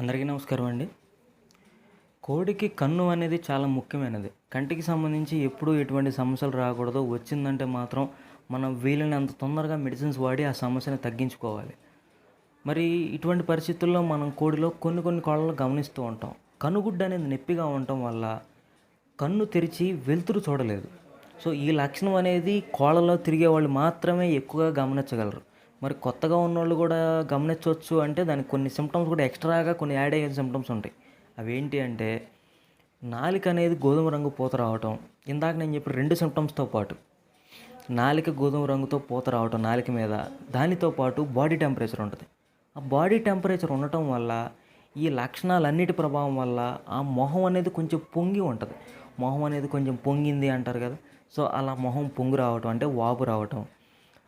అందరికీ నమస్కారం అండి. కోడికి కన్ను అనేది చాలా ముఖ్యమైనది. కంటికి సంబంధించి ఎప్పుడూ ఎటువంటి సమస్యలు రాకూడదు. వచ్చిందంటే మాత్రం మనం వీలైనంత తొందరగా మెడిసిన్స్ వాడి ఆ సమస్యను తగ్గించుకోవాలి. మరి ఇటువంటి పరిస్థితుల్లో మనం కోడిలో కొన్ని కొన్ని కోళ్ళను గమనిస్తూ ఉంటాం. కనుగుడ్డ అనేది నొప్పిగా ఉండటం వల్ల కన్ను తెరిచి వెలుతురు చూడలేదు. సో ఈ లక్షణం అనేది కోళ్ళలో తిరిగే వాళ్ళు మాత్రమే ఎక్కువగా గమనించగలరు. మరి కొత్తగా ఉన్నోళ్ళు కూడా గమనించవచ్చు అంటే దానికి కొన్ని సిమ్టమ్స్ కూడా ఎక్స్ట్రాగా కొన్ని యాడ్ అయ్యే సిమ్టమ్స్ ఉంటాయి. అవి ఏంటి అంటే నాలిక అనేది గోధుమ రంగు పూత రావటం. ఇందాక నేను చెప్పిన రెండు సిమ్టమ్స్తో పాటు నాలిక గోధుమ రంగుతో పూత రావటం నాలిక మీద. దానితో పాటు బాడీ టెంపరేచర్ ఉంటుంది. ఆ బాడీ టెంపరేచర్ ఉండటం వల్ల ఈ లక్షణాలన్నిటి ప్రభావం వల్ల ఆ మొహం అనేది కొంచెం పొంగి ఉంటుంది. మొహం అనేది కొంచెం పొంగింది అంటారు కదా. సో అలా మొహం పొంగు రావటం అంటే వాపు రావటం.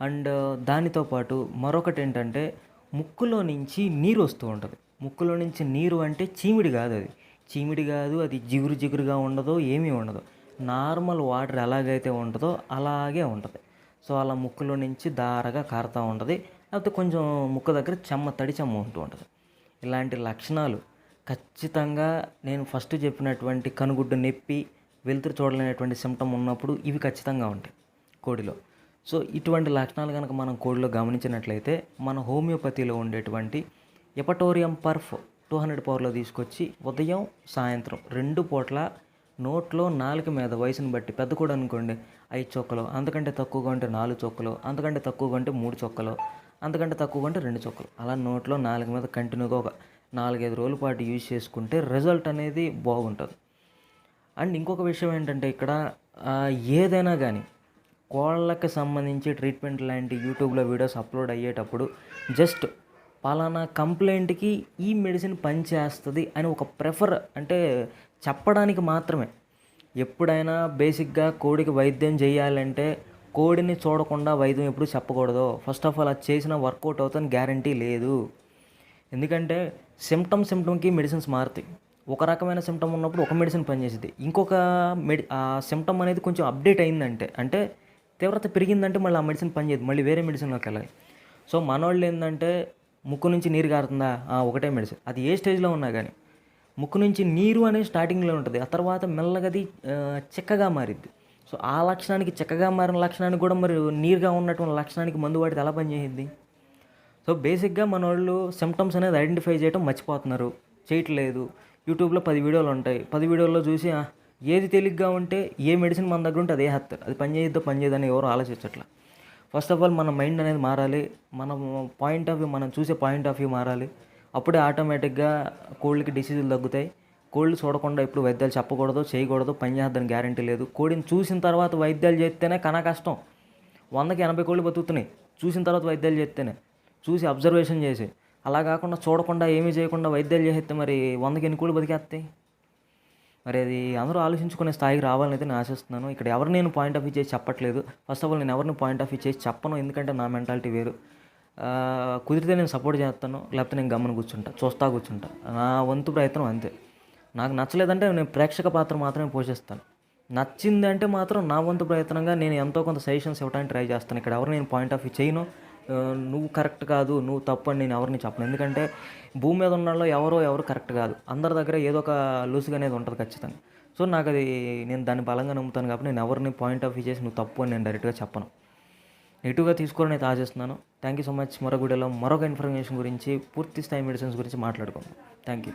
అండ్ దానితో పాటు మరొకటి ఏంటంటే ముక్కులో నుంచి నీరు వస్తూ ఉంటుంది. ముక్కులో నుంచి నీరు అంటే చీమిడి కాదు అది. చీమిడి కాదు అది జిగురు జిగురుగా ఉండదు ఏమీ ఉండదు. నార్మల్ వాటర్ ఎలాగైతే ఉంటుందో అలాగే ఉంటుంది. సో అలా ముక్కులో నుంచి దారగా కారుతూ ఉంటుంది. లేకపోతే కొంచెం ముక్క దగ్గర చెమ్మ తడి చెమ్మ ఉంటూ ఉంటుంది. ఇలాంటి లక్షణాలు ఖచ్చితంగా నేను ఫస్ట్ చెప్పినటువంటి కనుగుడ్డు నొప్పి వెలుతురు చూడలేనటువంటి సిమ్టమ్ ఉన్నప్పుడు ఇవి ఖచ్చితంగా ఉంటాయి కోడిలో. సో ఇటువంటి లక్షణాలు కనుక మనం కోడిలో గమనించినట్లయితే మన హోమియోపతిలో ఉండేటువంటి ఎపటోరియం పర్ఫ్ టూ హండ్రెడ్ పవర్లో తీసుకొచ్చి ఉదయం సాయంత్రం రెండు పూట్ల నోట్లో నాలుగు మీద వయసుని బట్టి పెద్ద కూడా అనుకోండి ఐదు చొక్కలు అంతకంటే తక్కువగా ఉంటే నాలుగు చొక్కలు అంతకంటే తక్కువగా ఉంటే మూడు చొక్కలు అంతకంటే తక్కువగా ఉంటే రెండు చొక్కలు. అలా నోట్లో నాలుగు మీద కంటిన్యూగా ఒక నాలుగైదు రోజుల పాటు యూజ్ చేసుకుంటే రిజల్ట్ అనేది బాగుంటుంది. అండ్ ఇంకొక విషయం ఏంటంటే ఇక్కడ ఏదైనా కానీ కోళ్ళకి సంబంధించి ట్రీట్మెంట్ లాంటి యూట్యూబ్లో వీడియోస్ అప్లోడ్ అయ్యేటప్పుడు జస్ట్ పలానా కంప్లైంట్కి ఈ మెడిసిన్ పనిచేస్తుంది అని ఒక ప్రిఫర్ అంటే చెప్పడానికి మాత్రమే. ఎప్పుడైనా బేసిక్గా కోడికి వైద్యం చేయాలంటే కోడిని చూడకుండా వైద్యం ఎప్పుడు చెప్పకూడదు. ఫస్ట్ ఆఫ్ ఆల్ అది చేసిన వర్కౌట్ అవుతుంది గ్యారంటీ లేదు. ఎందుకంటే సిమ్టమ్ సిమ్టమ్కి మెడిసిన్స్ మారుతాయి. ఒక రకమైన సిమ్టమ్ ఉన్నప్పుడు ఒక మెడిసిన్ పనిచేసింది ఇంకొక మెడి ఆ సిమ్టమ్ అనేది కొంచెం అప్డేట్ అయిందంటే అంటే తీవ్రత పెరిగిందంటే మళ్ళీ ఆ మెడిసిన్ పనిచేయదు మళ్ళీ వేరే మెడిసిన్లోకి వెళ్ళాలి. సో మనోళ్ళు ఏంటంటే ముక్కు నుంచి నీరు కారుతుందా? ఒకటే మెడిసిన్. అది ఏ స్టేజ్లో ఉన్నా కానీ ముక్కు నుంచి నీరు అనేది స్టార్టింగ్లో ఉంటుంది. ఆ తర్వాత మెల్లగది చెక్కగా మారిద్ది. సో ఆ లక్షణానికి చెక్కగా మారిన లక్షణానికి కూడా మరి నీరుగా ఉన్నటువంటి లక్షణానికి మందు వాడితే ఎలా పనిచేయద్ది సో బేసిక్గా మన వాళ్ళు సిమ్టమ్స్ అనేది ఐడెంటిఫై చేయడం మర్చిపోతున్నారు. చేయట్లేదు. యూట్యూబ్లో పది వీడియోలు ఉంటాయి. పది వీడియోల్లో చూసి ఏది తేలిగ్గా ఉంటే ఏ మెడిసిన్ మన దగ్గర ఉంటే అదే వేస్తారు అది పని చేయొద్దో పని చేయదని ఎవరు ఆలోచించట్లా. ఫస్ట్ ఆఫ్ ఆల్ మన మైండ్ అనేది మారాలి. మన పాయింట్ ఆఫ్ వ్యూ మనం చూసే పాయింట్ ఆఫ్ వ్యూ మారాలి. అప్పుడే ఆటోమేటిక్గా కోళ్ళకి డిసీజులు తగ్గుతాయి. కోళ్ళు చూడకుండా ఇప్పుడు వైద్యాలు చెప్పకూడదు చేయకూడదు పని చేద్దని గ్యారంటీ లేదు. కోడిని చూసిన తర్వాత వైద్యాలు చేస్తేనే కన్నా కష్టం. వందకి ఎనభై కోళ్ళు బతుకుతున్నాయి. చూసిన తర్వాత వైద్యాలు చేస్తేనే. చూసి అబ్జర్వేషన్ చేసి. అలా కాకుండా చూడకుండా ఏమీ చేయకుండా వైద్యాలు చేస్తే మరి వందకి ఎన్ని కోళ్ళు బతికేస్తాయి? మరి అది అందరూ ఆలోచించుకునే స్థాయికి రావాలని అయితే నేను ఆశిస్తున్నాను. ఇక్కడ ఎవరు నేను పాయింట్ ఆఫ్ వ్యూ చేసి చెప్పట్లేదు. ఫస్ట్ ఆఫ్ ఆల్ నేను ఎవరిని పాయింట్ ఆఫ్ వ్యూ చేసి చెప్పను. ఎందుకంటే నా మెంటాలిటీ వేరు. కుదిరితే నేను సపోర్ట్ చేస్తాను. లేకపోతే నేను గమ్మని కూర్చుంటా చూస్తా కూర్చుంటా. నా వంతు ప్రయత్నం అంతే. నాకు నచ్చలేదంటే నేను ప్రేక్షక పాత్ర మాత్రమే పోషిస్తాను. నచ్చింది అంటే మాత్రం నా వంతు ప్రయత్నంగా నేను ఎంతో కొంత సజెషన్స్ ఇవ్వడానికి ట్రై చేస్తాను. ఇక్కడ ఎవరు నేను పాయింట్ ఆఫ్ వ్యూ చేయను. నువ్వు కరెక్ట్ కాదు నువ్వు తప్పు అని నేను ఎవరిని చెప్పను. ఎందుకంటే భూమి మీద ఉన్న వాళ్ళు ఎవరో ఎవరు కరెక్ట్ కాదు. అందరి దగ్గర ఏదో ఒక లూసుగా అనేది ఉంటుంది ఖచ్చితంగా. సో నాకు అది నేను దాన్ని బలంగా నమ్ముతాను కాబట్టి నేను ఎవరిని పాయింట్ ఆఫ్ వ్యూ చేసి నువ్వు తప్పు అని నేను డైరెక్ట్గా చెప్పను. నెగిటివ్గా తీసుకోవాలని అయితే ఆశిస్తున్నాను. థ్యాంక్ యూ సో మచ్ మరో వీడియోలో మరొక ఇన్ఫర్మేషన్ గురించి పూర్తి స్థాయి మెడిసిన్స్ గురించి మాట్లాడుకుందాం. Thank you